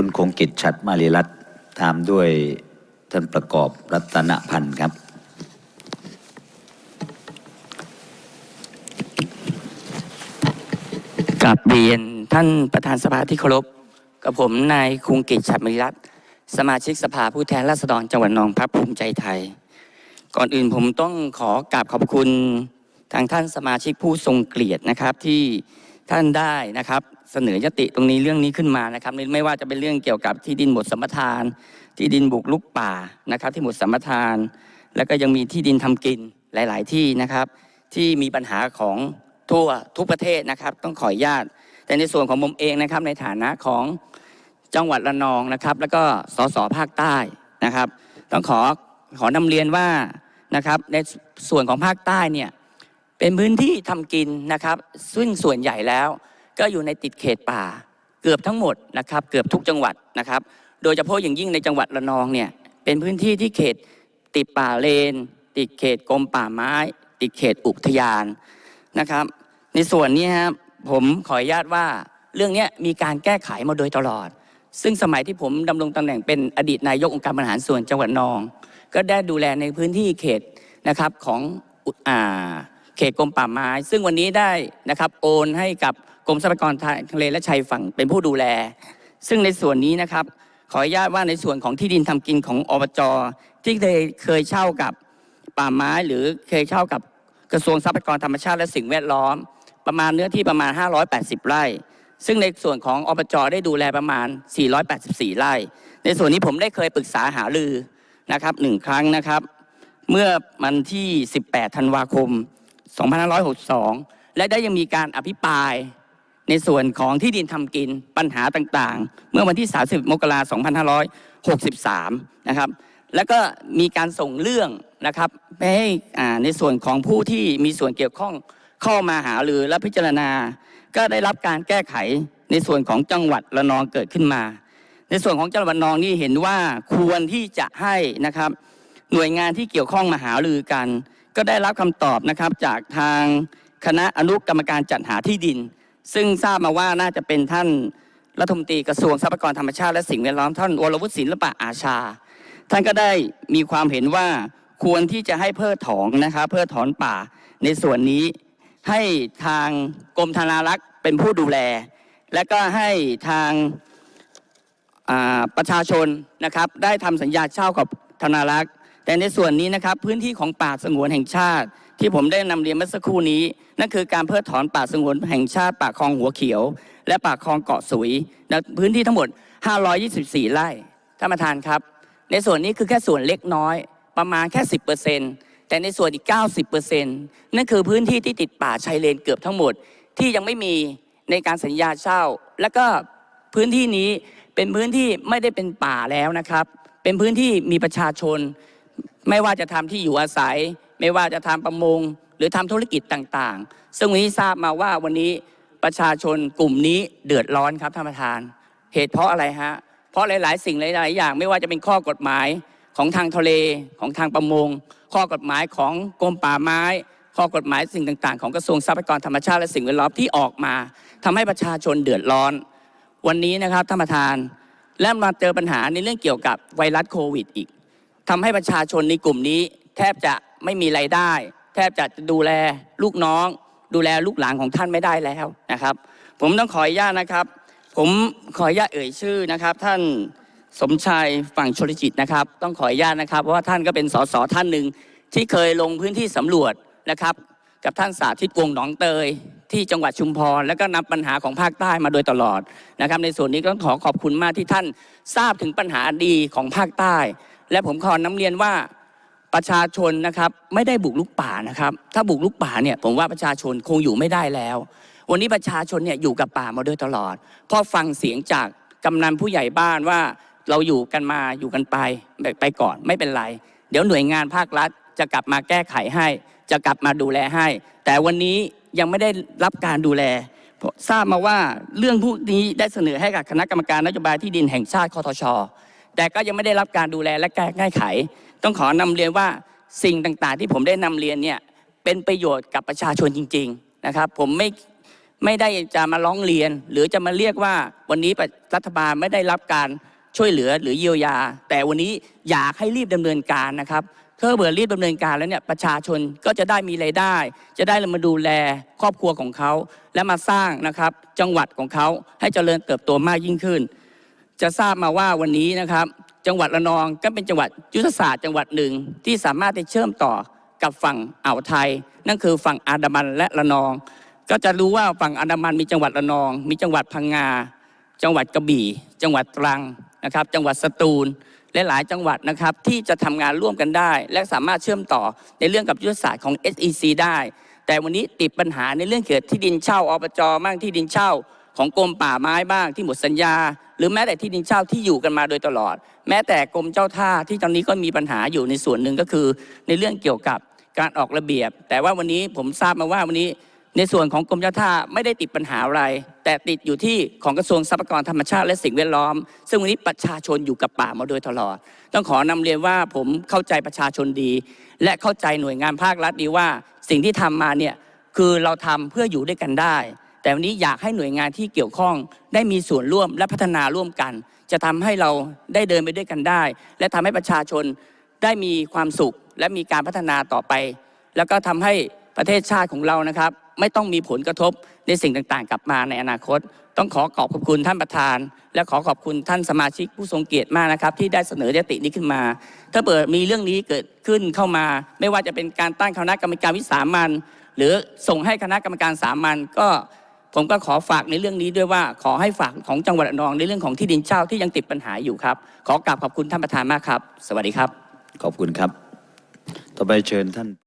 คุณคงกิจฉัดมารีรัตตามด้วยท่านประกอบรัตนพันธ์ครับ กับเรียนท่านประธานสภาที่เคารพกับผมนายคุงกิจฉัตรมริรัตสมาชิกสภาผู้แทนราษฎรจังหวัดนองพระภูมิใจไทย ก่อนอื่นผมต้องขอกราบขอบคุณทางท่านสมาชิกผู้ทรงเกียรตินะครับที่ท่านได้นะครับ เสนอยติตรงนี้เรื่องนี้ขึ้นมานะครับ ไม่ว่าจะเป็นเรื่องเกี่ยวกับที่ดินหมดสัมปทาน ที่ดินบุกลุกป่านะครับ ที่หมดสัมปทาน แล้วก็ยังมีที่ดินทำกินหลาย ๆ ที่นะครับ ที่มีปัญหาของทั่วทุกประเทศนะครับ ต้องขออนุญาต แต่ในส่วนของผมเองนะครับ ในฐานะของจังหวัดระนองนะครับ แล้วก็สสภาคใต้นะครับ ต้องขอขอนำเรียนว่านะครับในส่วนของภาคใต้เนี่ยเป็นพื้นที่ทำกินนะครับ ซึ่งส่วนใหญ่แล้ว ก็อยู่ในติดเขตป่า เกือบทั้งหมดนะครับ เกือบทุกจังหวัดนะครับ โดยเฉพาะอย่างยิ่งในจังหวัดระนองเนี่ยเป็นพื้นที่ที่เขตติดป่าเลน ติดเขตกรมป่าไม้ ติดเขตอุทยานนะครับ ในส่วนนี้ครับผมขออนุญาตว่าเรื่องนี้มีการแก้ไขมาโดยตลอด ซึ่งสมัยที่ผมดำรงตำแหน่งเป็นอดีตนายกองค์การบริหารส่วนจังหวัดนอง ก็ได้ดูแลในพื้นที่เขตนะครับของอุอ่า เขตกรมป่าไม้ ซึ่งวันนี้ได้นะครับโอนให้กับกรมทรัพยากรทะเลและชายฝั่งเป็นผู้ดูแล ซึ่งในส่วนนี้นะครับ ขออนุญาตว่าในส่วนของที่ดินทำกินของอบจที่เคยเคยเช่ากับป่าไม้ หรือเคยเช่ากับกระทรวงทรัพยากรธรรมชาติและสิ่งแวดล้อม ประมาณเนื้อที่ประมาณ 580 ไร่ ซึ่งในส่วนของอบจได้ดูแลประมาณ 484 ไร่ ในส่วนนี้ผมได้เคยปรึกษาหารือนะครับหนึ่งครั้งนะครับ เมื่อวันที่ 18 ธันวาคม 2562 และได้ยังมีการอภิปรายในส่วนของที่ดินทำกินปัญหาต่างๆ เมื่อวันที่ 30 มกราคม 2563 นะครับ แล้วก็มีการส่งเรื่องนะครับไปให้ในส่วนของผู้ที่มีส่วนเกี่ยวข้องเข้ามาหาหรือและพิจารณา ก็ได้รับการแก้ไขในส่วนของจังหวัดระนองเกิดขึ้นมา ในส่วนของจังหวัดระนองนี่เห็นว่าควรที่จะให้นะครับหน่วยงานที่เกี่ยวข้องมาหารือกัน ก็ได้รับคำตอบนะครับจากทางคณะอนุกรรมการจัดหาที่ดิน ซึ่งทราบมาว่าน่าจะเป็นท่านรัฐมนตรีกระทรวงทรัพยากรธรรมชาติและสิ่งแวดล้อมท่านวรวุฒิศิลปะอาชา ท่านก็ได้มีความเห็นว่าควรที่จะให้เพิกถอนนะครับเพิกถอนป่าในส่วนนี้ ให้ทางกรมธนารักษ์เป็นผู้ดูแล และก็ให้ทางประชาชนนะครับได้ทำสัญญาเช่ากับธนารักษ์ แต่ในส่วนนี้นะครับพื้นที่ของป่าสงวนแห่งชาติ ที่ผมได้นำเรียนเมื่อสักครู่นี้ นั่นคือการเพิกถอนป่าสงวนแห่งชาติ ป่าคลองหัวเขียว และป่าคลองเกาะสุยนะพื้นที่ทั้งหมด 524 ไร่ท่านประธานครับ ในส่วนนี้คือแค่ส่วนเล็กน้อย ประมาณแค่ 10%แต่ในส่วนอีก 90%นั่นคือพื้นที่ที่ติดป่าชายเลนเกือบทั้งหมด ที่ยังไม่มีในการสัญญาเช่า แล้วก็พื้นที่นี้เป็นพื้นที่ไม่ได้เป็นป่าแล้วนะครับ เป็นพื้นที่มีประชาชน ไม่ว่าจะทำที่อยู่อาศัย ไม่ว่าจะทำประมง หรือทำธุรกิจต่างๆ ซึ่งวันนี้ทราบมาว่าวันนี้ประชาชนกลุ่มนี้เดือดร้อนครับท่านประธาน เหตุเพราะอะไรฮะ เพราะหลาย ๆ สิ่งหลาย ๆ อย่าง ไม่ว่าจะเป็นข้อกฎหมายของทางทะเลของทางประมง ข้อกฎหมายของกรมป่าไม้ ข้อกฎหมายสิ่งต่าง ๆ ของกระทรวงทรัพยากรธรรมชาติและสิ่งแวดล้อมที่ออกมาทำให้ประชาชนเดือดร้อน วันนี้นะครับท่านประธานและมาเจอปัญหาในเรื่องเกี่ยวกับไวรัสโควิดอีก ทำให้ประชาชนในกลุ่มนี้ แทบจะไม่มีไรายได้ แทบจะดูแลลูกน้อง ดูแลลูกหลานของท่านไม่ได้แล้วนะครับ ผมต้องขออนุญาตนะครับ ผมขออนุญาตเอ่ยชื่อนะครับ ท่านสมชายฝั่งชลจิตนะครับ ต้องขออนุญาตนะครับเพราะว่าท่านก็เป็นสสท่านหนึ่งที่เคยลงพื้นที่สำรวจนะครับ กับท่านสาธิตวงหนองเตย ที่จังหวัดชุมพร แล้วก็นำปัญหาของภาคใต้มาโดยตลอดนะครับ ในส่วนนี้ก็ต้องขอขอบคุณมากที่ท่านทราบถึงปัญหาดีของภาคใต้ และผมขอน้ำเรียนว่าประชาชนนะครับไม่ได้บุกลุกป่านะครับ ถ้าบุกลุกป่าเนี่ยผมว่าประชาชนคงอยู่ไม่ได้แล้ว วันนี้ประชาชนเนี่ยอยู่กับป่ามาโดยตลอดพราะฟังเสียงจากกำนันผู้ใหญ่บ้านว่าเราอยู่กันมาอยู่กันไปไปก่อนไม่เป็นไร เดี๋ยวหน่วยงานภาครัฐ จะกลับมาแก้ไขให้ จะกลับมาดูแลให้ แต่วันนี้ยังไม่ได้รับการดูแลทราบมาว่าเรื่องพวกนี้ได้เสนอให้กับคณะกรรมการนโยบายที่ดินแห่งชาติคอทช แต่ก็ยังไม่ได้รับการดูแลและแก้ไข ต้องขอนำเรียนว่าสิ่งต่างๆ ที่ผมได้นำเรียนเนี่ยเป็นประโยชน์กับประชาชนจริง ๆนะครับ ผมไม่ไม่ได้จะมาร้องเรียน หรือจะมาเรียกว่าวันนี้รัฐบาลไม่ได้รับการช่วยเหลือหรือเยียวยา แต่วันนี้อยากให้รีบดำเนินการนะครับถ้าเบื่อรีบดำเนินการแล้วเนี่ยประชาชนก็จะได้มีรายได้ จะได้มาดูแลครอบครัวของเขา และมาสร้างนะครับจังหวัดของเขาให้เจริญเติบโตมากยิ่งขึ้น จะทราบมาว่าวันนี้นะครับ จังหวัดระนองก็เป็นจังหวัดยุทธศาสตร์จังหวัดหนึ่งที่สามารถที่เชื่อมต่อกับฝั่งอ่าวไทย นั่นคือฝั่งอันดามันและระนอง ก็จะรู้ว่าฝั่งอันดามันมีจังหวัดระนอง มีจังหวัดพังงา จังหวัดกระบี่ จังหวัดตรังนะครับ จังหวัดสตูลและหลายจังหวัดนะครับที่จะทำงานร่วมกันได้ และสามารถเชื่อมต่อในเรื่องกับยุทธศาสตร์ของ SEC ได้ แต่วันนี้ติดปัญหาในเรื่องเกี่ยวกับที่ดินเช่าอบจบ้างที่ดินเช่า ของกรมป่าไม้บ้างที่หมดสัญญา หรือแม้แต่ที่ดินเช่าที่อยู่กันมาโดยตลอด แม้แต่กรมเจ้าท่าที่ตอนนี้ก็มีปัญหาอยู่ในส่วนหนึ่งก็คือ ในเรื่องเกี่ยวกับการออกระเบียบ แต่ว่าวันนี้ผมทราบมาว่าวันนี้ในส่วนของกรมเจ้าท่าไม่ได้ติดปัญหาอะไร แต่ติดอยู่ที่ของกระทรวงทรัพยากรธรรมชาติและสิ่งแวดล้อม ซึ่งวันนี้ประชาชนอยู่กับป่ามาโดยตลอด ต้องขอนำเรียนว่าผมเข้าใจประชาชนดี และเข้าใจหน่วยงานภาครัฐดีว่า สิ่งที่ทำมาเนี่ยคือเราทำเพื่ออยู่ด้วยกันได้ แต่วันนี้อยากให้หน่วยงานที่เกี่ยวข้องได้มีส่วนร่วมและพัฒนาร่วมกัน จะทำให้เราได้เดินไปด้วยกันได้ และทำให้ประชาชนได้มีความสุขและมีการพัฒนาต่อไป แล้วก็ทำให้ประเทศชาติของเรานะครับ ไม่ต้องมีผลกระทบในสิ่งต่างๆ กลับมาในอนาคต ต้องขอขอบคุณท่านประธาน และขอขอบคุณท่านสมาชิกผู้ทรงเกียรติมากนะครับ ที่ได้เสนอยตินี้ขึ้นมา ถ้าเปิดมีเรื่องนี้เกิดขึ้นเข้ามา ไม่ว่าจะเป็นการตั้งคณะกรรมการวิสามันหรือส่งให้คณะกรรมการสามัญก็ ผมก็ขอฝากในเรื่องนี้ด้วยว่า ขอให้ฝากของจังหวัดระนองในเรื่องของที่ดินเช่าที่ยังติดปัญหาอยู่ครับ ขอกราบขอบคุณท่านประธานมากครับ สวัสดีครับ ขอบคุณครับ ต่อไปเชิญท่าน